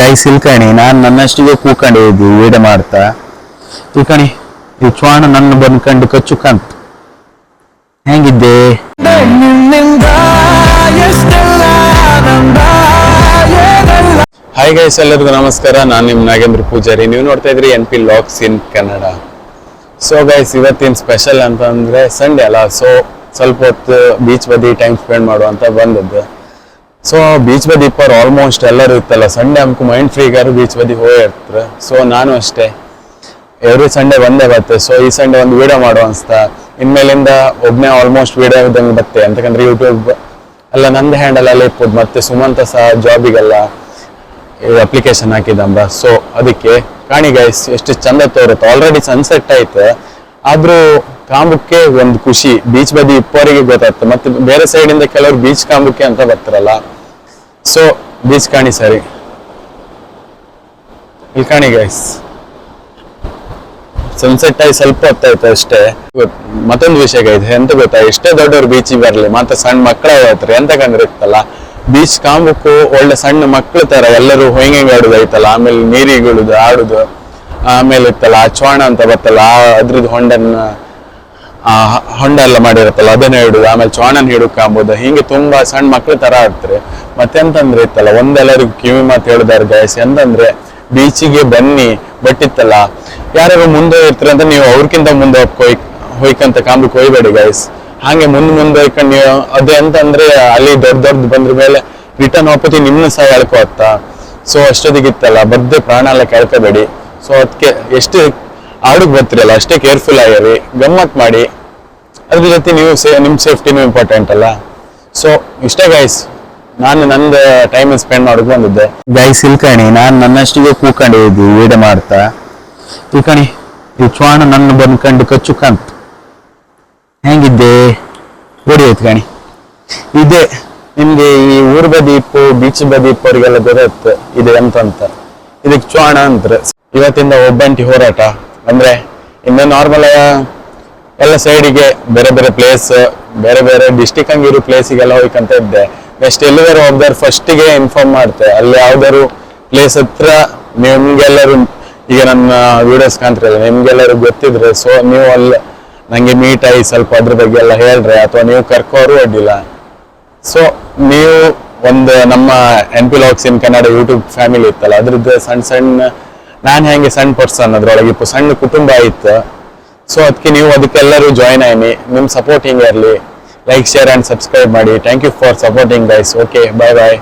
Guys ಇಲ್ಕಣಿ ನಾನು ನನ್ನಷ್ಟಿಗೆ ಕೂಕೊಂಡಿದ್ದೆ ವೀಡ ಮಾಡ್ತಾ. ಇಲ್ಕಣಿ ಈ ಚ್ವಾಣ ನನ್ನ ಬಂದ್ಕಂಡು ಕಚ್ಚು ಕಂತ. ಹೆಂಗಿದ್ದೆ? ಹಾಯ್ ಗೈಸ್ ಎಲ್ಲರಿಗೂ ನಮಸ್ಕಾರ. ನಾನು ನಿಮ್ಮ ನಾಗೇಂದ್ರ ಪೂಜಾರಿ. ನೀವು ನೋಡ್ತಾ ಇದ್ರಿ N P LOX in Kannada so guys ಇವತ್ತಿನ ಸ್ಪೆಷಲ್ ಅಂತಂದ್ರೆ ಸಂಡೇ ಅಲ್ಲ. ಸೊ ಸ್ವಲ್ಪ ಹೊತ್ತು ಬೀಚ್ ಬದಿ ಟೈಮ್ ಸ್ಪೆಂಡ್ ಮಾಡುವಂತ ಬಂದದ್ದು. ಸೊ ಬೀಚ್ ಬದಿ ಇಪ್ಪರು ಆಲ್ಮೋಸ್ಟ್ ಎಲ್ಲರೂ ಇರ್ತಲ್ಲ ಸಂಡೇ ಅಮ್ಕು ಮೈಂಡ್ ಫ್ರೀಗಾರು ಬೀಚ್ ಬದಿ ಹೋಗಿರ್ತಾರೆ ಸೊ ನಾನು ಅಷ್ಟೇ ಎವ್ರಿ ಸಂಡೆ ಬಂದೇ ಬರುತ್ತೆ ಸೊ ಈ ಸಂಡೆ ಒಂದು ವಿಡಿಯೋ ಮಾಡುವ ಅನ್ಸ್ತಾ ಇನ್ಮೇಲಿಂದ ಒಬ್ಬನೇ ಆಲ್ಮೋಸ್ಟ್ ವಿಡಿಯೋ ಇದ್ದಂಗೆ ಬರುತ್ತೆ ಅಂತಕಂದ್ರೆ ಯೂಟ್ಯೂಬ್ ಎಲ್ಲ ನಂದು ಹ್ಯಾಂಡಲ್ ಅಲ್ಲಿ ಇರ್ಬೋದು ಮತ್ತೆ ಸುಮಂತ ಸಹ ಜಾಬಿಗೆಲ್ಲ ಅಪ್ಲಿಕೇಶನ್ ಹಾಕಿದಂಬ. ಸೊ ಅದಕ್ಕೆ, ಕಾಣಿ ಗೈಸ್ ಎಷ್ಟು ಚಂದ ತೋರುತ್ತೆ. ಆಲ್ರೆಡಿ ಸನ್ಸೆಟ್ ಐತೆ ಆದ್ರೂ ಕಾಂಬಕ್ಕೆ ಒಂದು ಖುಷಿ ಬೀಚ್ ಬದಿ ಇಪ್ಪವರಿಗೆ ಗೊತ್ತಾಗ್ತದೆ. ಮತ್ತೆ ಬೇರೆ ಸೈಡ್ ಇಂದ ಕೆಲವರು ಬೀಚ್ ಕಾಂಬಕ್ಕೆ ಅಂತ ಬರ್ತಾರಲ್ಲ ಸೊ ಬೀಚ್ ಕಾಣಿ ಸರಿ. ಇಲ್ಲಿ ಕಾಣಿ ಗೈಸ್ ಸನ್ಸೆಟ್ ಆಗಿ ಸ್ವಲ್ಪ ಹೊತ್ತಾಯ್ತು ಅಷ್ಟೇ. ಮತ್ತೊಂದು ವಿಷಯ ಇದೆ ಎಂತ ಗೊತ್ತಾ? ಎಷ್ಟೇ ದೊಡ್ಡವ್ರು ಬೀಚಿಗೆ ಬರಲಿ ಮತ್ತೆ ಸಣ್ಣ ಮಕ್ಕಳ ಹೋಗ್ತಾರೆ ಎಂತ ಇತ್ತಲ್ಲ? ಬೀಚ್ ಕಾಂಬಕ್ಕೂ ಒಳ್ಳೆ ಸಣ್ಣ ಮಕ್ಕಳು ತರ ಎಲ್ಲರೂ ಹೊಯ್ಗೆ ಆಡುದು ಐತಲ್ಲ ಆಮೇಲೆ ನೀರಿಗೆ ಇಳುದು ಆಡುದು, ಆಮೇಲೆ ಇತ್ತಲ್ಲ, ಆ ಚ್ವಾಣ ಅಂತ ಬರ್ತಲ್ಲ ಅದ್ರದ್ದು ಹೊಂಡನ್ನ ಆ ಹೊಂಡ ಎಲ್ಲ ಮಾಡಿರುತ್ತಲ್ಲ, ಅದನ್ನ ಹಿಡುದು, ಆಮೇಲೆ ಚ್ವಾಣನ ಹಿಡುಕ್ ಕಾಂಬುದು ಹಿಂಗೆ ತುಂಬಾ ಸಣ್ಣ ಮಕ್ಳ ತರ ಆಡ್ತಾರೆ ಮತ್ತೆಂತಂದ್ರೆ ಇತ್ತಲ್ಲ, ಒಂದೆಲ್ಲರಿಗೂ ಕಿವಿ ಮಾತು ಹೇಳಿದಾರೆ ಗೈಸ್ ಅಂತಂದ್ರೆ ಬೀಚಿಗೆ ಬನ್ನಿ, ಬಟ್ಟಿತ್ತಲ್ಲ ಯಾರು ಮುಂದೆ ಇರ್ತಾರೆ ಅಂತ ನೀವು ಅವ್ರಕ್ಕಿಂತ ಮುಂದೆ ಹೋಯ್, ಹೊಯ್ಕಂತ ಕಾಂಬಿ ಕೊಯ್ಬೇಡಿ ಗೈಸ್ ಹಾಗೆ ಮುಂದೆ ಮುಂದೆ ಹೋಯ್ಕೊಂಡು ನೀವು, ಅದು ಎಂತಂದ್ರೆ ಅಲ್ಲಿ ದೊಡ್ಡ ದೊಡ್ಡ ಬಂದ್ರ ಮೇಲೆ ರಿಟರ್ನ್ ಹೋಗ್ತಿ ನಿಮ್ಮನ್ನ ಸಹ ಹೇಳ್ಕೋತ್ತ ಸೊ ಅಷ್ಟೊತ್ತಿಗಿತ್ತಲ್ಲ, ಬದ್ದೆ ಪ್ರಾಣ ಎಲ್ಲ ಕೇಳ್ಕೋಬೇಡಿ. ಸೊ ಅದಕ್ಕೆ ಎಷ್ಟು ಆಡಕ್ ಬರ್ತಿರಲ್ಲ, ಅಷ್ಟೇ ಕೇರ್ಫುಲ್ ಆಗಿರಿ, ಗಮ್ಮತ್ ಮಾಡಿ. ಅದ್ರ ಜೊತೆ ನೀವು ಸೇ ನಿಮ್ಮ ಸೇಫ್ಟಿನೂ ಇಂಪಾರ್ಟೆಂಟ್ ಅಲ್ಲ. ಸೊ ಇಷ್ಟೇ ಗೈಸ್ ನಾನು ನಂದು ಟೈಮ್ ಸ್ಪೆಂಡ್ ಮಾಡೋಕೆ ಬಂದಿದ್ದೆ. ಗೈಸ್ ಇಲ್ಕಣಿ ನಾನು ನನ್ನಷ್ಟಿಗೆ ಕೂಕೊಂಡಿದ್ದೆ ವೀಡ ಮಾಡ್ತಾ. ಇಲ್ಕಣಿ ಈ ನನ್ನ ಬಂದ್ಕಂಡು ಕಚ್ಚು ಕಂತ. ಹೆಂಗಿದ್ದೆ? ಹೊಡಿಯೋದು ಕಣಿ. ಇದೆ, ನಿಮ್ಗೆ ಈ ಊರ್ ಬದೀಪು ಬೀಚ್ ಬದೀಪು ಅವರಿಗೆಲ್ಲ ಗೊತ್ತಾಯ್ತು. ಇದು ಅಂತ ಇದಕ್ಕೆ ಚ್ವಾಣ ಅಂತ ಇವತ್ತಿಂದ ಒಬ್ಬಂಟಿ ಹೋರಾಟ. ಅಂದ್ರೆ ಇನ್ನು ನಾರ್ಮಲ್ ಎಲ್ಲ ಸೈಡಿಗೆ ಬೇರೆ ಬೇರೆ ಪ್ಲೇಸ್ ಬೇರೆ ಬೇರೆ ಡಿಸ್ಟಿಕ್ ಹಂಗಿರೋ ಪ್ಲೇಸಿಗೆಲ್ಲ ಹೋಗ್ಕಂತ ಇದ್ದೆ. ನೆಕ್ಸ್ಟ್ ಎಲ್ಲಿಗಾರು ಹೋಗ್ದಾರು ಫಸ್ಟಿಗೆ ಇನ್ಫಾರ್ಮ್ ಮಾಡ್ತೆ. ಅಲ್ಲಿ ಯಾವ್ದಾದ್ರು ಪ್ಲೇಸ್ ಹತ್ರ ನಿಮ್ಗೆಲ್ಲರೂ, ಈಗ ನನ್ನ ವಿಡಿಯೋಸ್ ಕಾಣ್ತಿರಲ್ಲ, ನಿಮ್ಗೆಲ್ಲರೂ ಗೊತ್ತಿದ್ರೆ ಸೊ ನೀವು ಅಲ್ಲಿ ನಂಗೆ ಮೀಟ್ ಆಗಿ ಸ್ವಲ್ಪ ಅದ್ರ ಬಗ್ಗೆ ಎಲ್ಲ ಹೇಳ್ರೆ, ಅಥವಾ ನೀವು ಕರ್ಕೋರು ಅಡ್ಡಿಲ್ಲ ಸೊ ನೀವು ಒಂದು ನಮ್ಮ N P in Kannada YouTube family ಇತ್ತಲ್ಲ, ಅದ್ರದ್ದು ಸಣ್ಣ ಸಣ್ಣ ನಾನು ಹೆಂಗೆ ಸಣ್ಣ ಪರ್ಸನ್ ಅದ್ರೊಳಗೆ ಇಪ್ಪ ಸಣ್ಣ ಕುಟುಂಬ ಇತ್ತು ಸೊ ಅದಕ್ಕೆ ನೀವು ಅದಕ್ಕೆಲ್ಲರೂ ಜಾಯ್ನ್ ಆಗಿ ನಿಮ್ಮ ಸಪೋರ್ಟಿಂಗ್ ಇರಲಿ. ಲೈಕ್ ಶೇರ್ ಆ್ಯಂಡ್ ಸಬ್ಸ್ಕ್ರೈಬ್ ಮಾಡಿ. Thank you for supporting guys okay bye bye